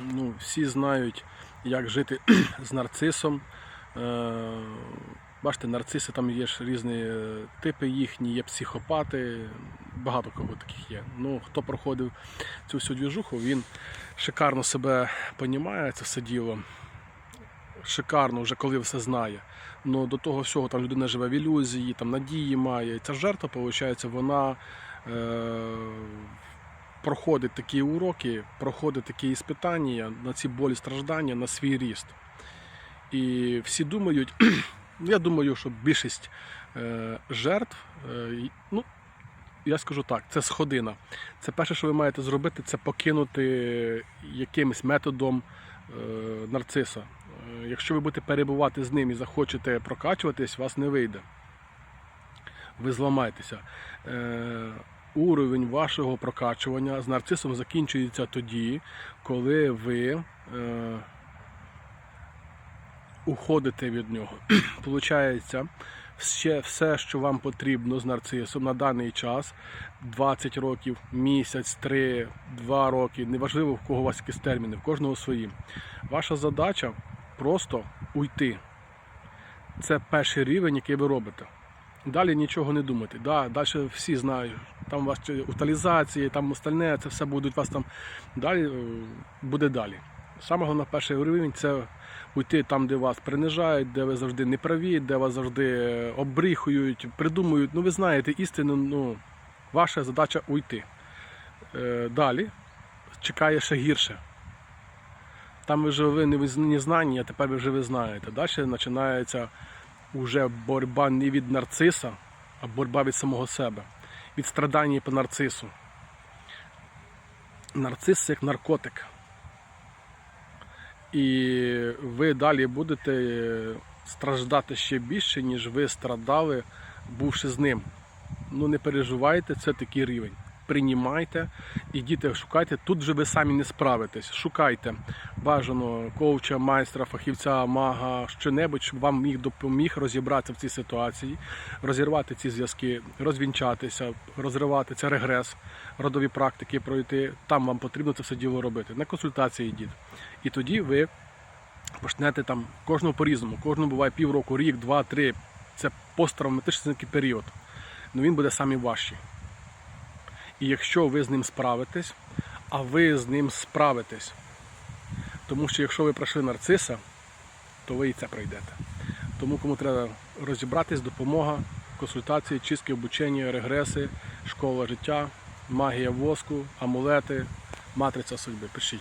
Ну, всі знають, як жити з нарцисом. Е, Бачите, нарциси там є ж різні е, типи їхні, є психопати, багато кого таких є. Ну, хто проходив цю всю двіжуху, він шикарно себе понімає, це все діло. Шикарно, вже коли все знає. Ну до того всього там людина живе в ілюзії, там надії має. І ця жертва, виходить, вона е, проходить такі уроки, проходить такі іспитання на ці болі страждання, на свій ріст. І всі думають, я думаю, що більшість е, жертв, е, ну, я скажу так, це сходина. Це перше, що ви маєте зробити, це покинути якимось методом е, нарциса. Якщо ви будете перебувати з ним і захочете прокачуватись, вас не вийде. Ви зламаєтеся. Уровень вашого прокачування з нарцисом закінчується тоді, коли ви е, уходите від нього. Получається, ще все, що вам потрібно з нарцисом на даний час 20 років, місяць, 3, 2 роки, неважливо в кого у вас якісь терміни, в кожного свої. Ваша задача просто уйти. Це перший рівень, який ви робите. Далі нічого не думати. Да, далі всі знають, там чи утилізації, там остальне, це все будуть вас там. Далі е, буде далі. Саме головне перший рівень це уйти там, де вас принижають, де ви завжди неправі, де вас завжди е, обріхують, придумують. Ну ви знаєте істину, ну, ваша задача уйти. Е, Далі чекає ще гірше. Там ви живе не в незнанні, а тепер ви вже ви знаєте. Далі починається вже боротьба не від нарциса, а боротьба від самого себе, від страдання по нарцису. Нарцис як наркотик. І ви далі будете страждати ще більше, ніж ви страдали, бувши з ним. Ну не переживайте, це такий рівень. Приймайте, ідіть, шукайте. Тут вже ви самі не справитесь. Шукайте бажано коуча, майстра, фахівця, мага, що-небудь, щоб вам міг допоміг розібратися в цій ситуації, розірвати ці зв'язки, розвінчатися, розривати це регрес, родові практики пройти. Там вам потрібно це все діло робити. На консультації йдіть. І тоді ви почнете там кожного по-різному. Кожному буває півроку, рік, два, три. Це посттравматичний період. Ну він буде самі важчий. І якщо ви з ним справитесь, а ви з ним справитесь, тому що якщо ви пройшли нарциса, то ви і це пройдете. Тому кому треба розібратись, допомога, консультації, чистки обучення, регреси, школа життя, магія воску, амулети, матриця судьби. Пишіть.